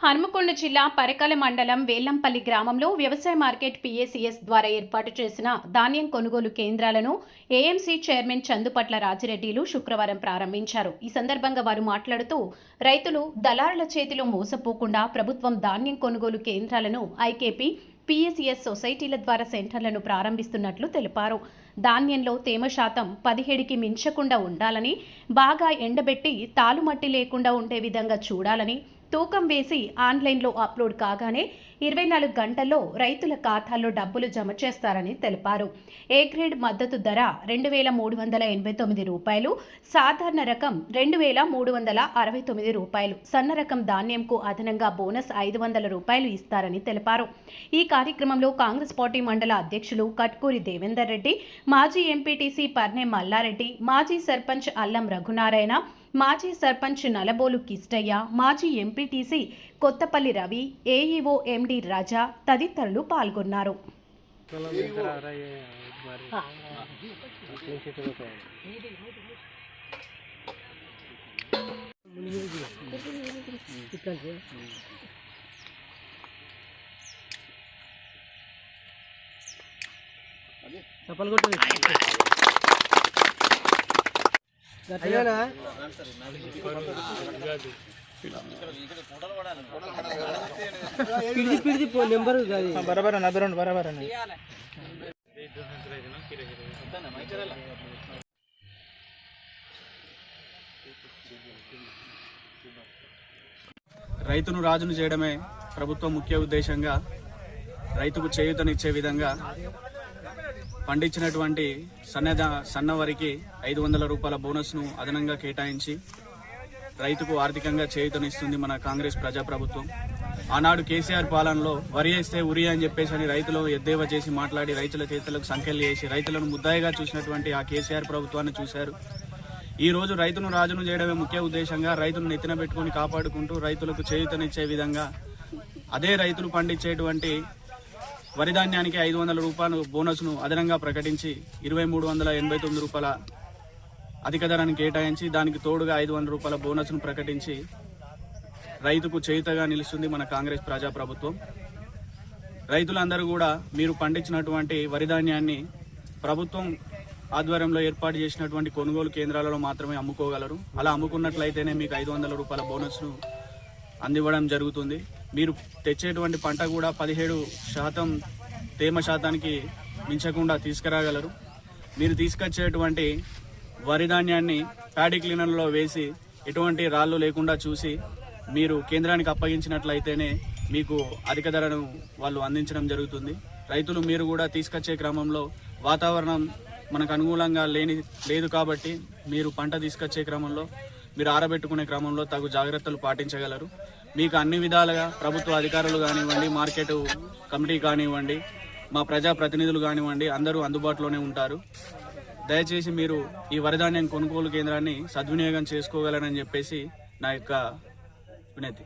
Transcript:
హనుమకొండ జిల్లా పరకాల మండలం వేలంపల్లి గ్రామంలో వ్యవసాయ మార్కెట్ పిఎసిఎస్ ద్వారా ఏర్పాటు చేసిన ధాన్యం కొనుగోలు కేంద్రాలను ఏఎంసీ చైర్మన్ చందుపట్ల రాజిరెడ్డిలు శుక్రవారం ప్రారంభించారు. ఈ సందర్భంగా వారు మాట్లాడుతూ రైతులు దళారుల చేతిలో మోసపోకుండా ప్రభుత్వం ధాన్యం కొనుగోలు కేంద్రాలను ఐకేపీ పిఎస్సిఎస్ సొసైటీల ద్వారా సెంటర్లను ప్రారంభిస్తున్నట్లు తెలిపారు. ధాన్యంలో తేమ శాతం పదిహేడుకి మించకుండా ఉండాలని బాగా ఎండబెట్టి తాలుమట్టి లేకుండా ఉండే విధంగా చూడాలని తూకం వేసి ఆన్లైన్లో అప్లోడ్ కాగానే ఇరవై నాలుగు గంటల్లో రైతుల ఖాతాల్లో డబ్బులు జమ చేస్తారని తెలిపారు. ఏ గ్రేడ్ మద్దతు ధర రెండు వేల మూడు వందల ఎనభై తొమ్మిది రూపాయలు సాధారణ రకం రెండు వేల మూడు వందల అరవై తొమ్మిది రూపాయలు సన్న రకం ధాన్యంకు అదనంగా బోనస్ ఐదు వందల రూపాయలు ఇస్తారని తెలిపారు. ఈ కార్యక్రమంలో కాంగ్రెస్ పార్టీ మండల అధ్యక్షులు కట్కూరి దేవేందర్ రెడ్డి మాజీ ఎంపీటీసీ పర్నే మల్లారెడ్డి మాజీ సర్పంచ్ అల్లం రఘునారాయణ మాజీ సర్పంచ్ నలబోలు కిష్టయ్య మాజీ MPTC Kothapalli Ravi AEO MD Raja తదితరులు పాల్గొన్నారు. చప్పలు కొట్టు. పిడిది పిడిది పో నెంబర్ అది బరాబర్ అన్న అదరండి బరాబర్ అన్న. రైతును రాజును చేయడమే ప్రభుత్వం ముఖ్య ఉద్దేశంగా రైతుకు చేయూతనిచ్చే విధంగా పండించినటువంటి సన్నద సన్న వరికి ఐదు వందల రూపాయల బోనస్ను అదనంగా కేటాయించి రైతుకు ఆర్థికంగా చేయుతనిస్తుంది మన కాంగ్రెస్ ప్రజాప్రభుత్వం. ఆనాడు కేసీఆర్ పాలనలో వరి వేస్తే ఉరి అని చెప్పేసి అని రైతులు ఎద్దేవా చేసి మాట్లాడి రైతుల చేతులకు సంఖ్యలు చేసి రైతులను ముద్దాయిగా చూసినటువంటి ఆ కేసీఆర్ ప్రభుత్వాన్ని చూశారు. ఈ రోజు రైతును రాజును చేయడమే ముఖ్య ఉద్దేశంగా రైతును నెత్తిన పెట్టుకుని కాపాడుకుంటూ రైతులకు చేయూతనిచ్చే విధంగా అదే రైతులు పండించేటువంటి వరి ధాన్యానికి ఐదు వందల రూపాయలు బోనస్ను అదనంగా ప్రకటించి ఇరవై మూడు వందల ఎనభై తొమ్మిది రూపాయల అధిక ధరను కేటాయించి దానికి తోడుగా ఐదు వందల రూపాయల బోనస్ను ప్రకటించి రైతుకు చేయుతగా నిలుస్తుంది మన కాంగ్రెస్ ప్రజా ప్రభుత్వం రైతులందరూ కూడా మీరు పండించినటువంటి వరి ధాన్యాన్ని ప్రభుత్వం ఆధ్వర్యంలో ఏర్పాటు చేసినటువంటి కొనుగోలు కేంద్రాలలో మాత్రమే అమ్ముకోగలరు. అలా అమ్ముకున్నట్లయితేనే మీకు ఐదు వందల రూపాయల బోనస్ను అందివ్వడం జరుగుతుంది. మీరు తెచ్చేటువంటి పంట కూడా పదిహేడు శాతం తేమ శాతానికి మించకుండా తీసుకురాగలరు. మీరు తీసుకొచ్చేటువంటి వరి ధాన్యాన్ని ప్యాడీ క్లీనర్లో వేసి ఎటువంటి రాళ్ళు లేకుండా చూసి మీరు కేంద్రానికి అప్పగించినట్లయితేనే మీకు అధిక ధరను వాళ్ళు అందించడం జరుగుతుంది. రైతులు మీరు కూడా తీసుకొచ్చే క్రమంలో వాతావరణం మనకు అనుకూలంగా లేని లేదు కాబట్టి మీరు పంట తీసుకొచ్చే క్రమంలో మీరు ఆరబెట్టుకునే క్రమంలో తగు జాగ్రత్తలు పాటించగలరు. మీకు అన్ని విధాలుగా ప్రభుత్వ అధికారులు కానివ్వండి మార్కెట్ కమిటీ కానివ్వండి మా ప్రజా ప్రతినిధులు కానివ్వండి అందరూ అందుబాటులోనే ఉంటారు. దయచేసి మీరు ఈ వరిధాన్యం కొనుగోలు కేంద్రాన్ని సద్వినియోగం చేసుకోగలరని చెప్పేసి నా యొక్క వినతి.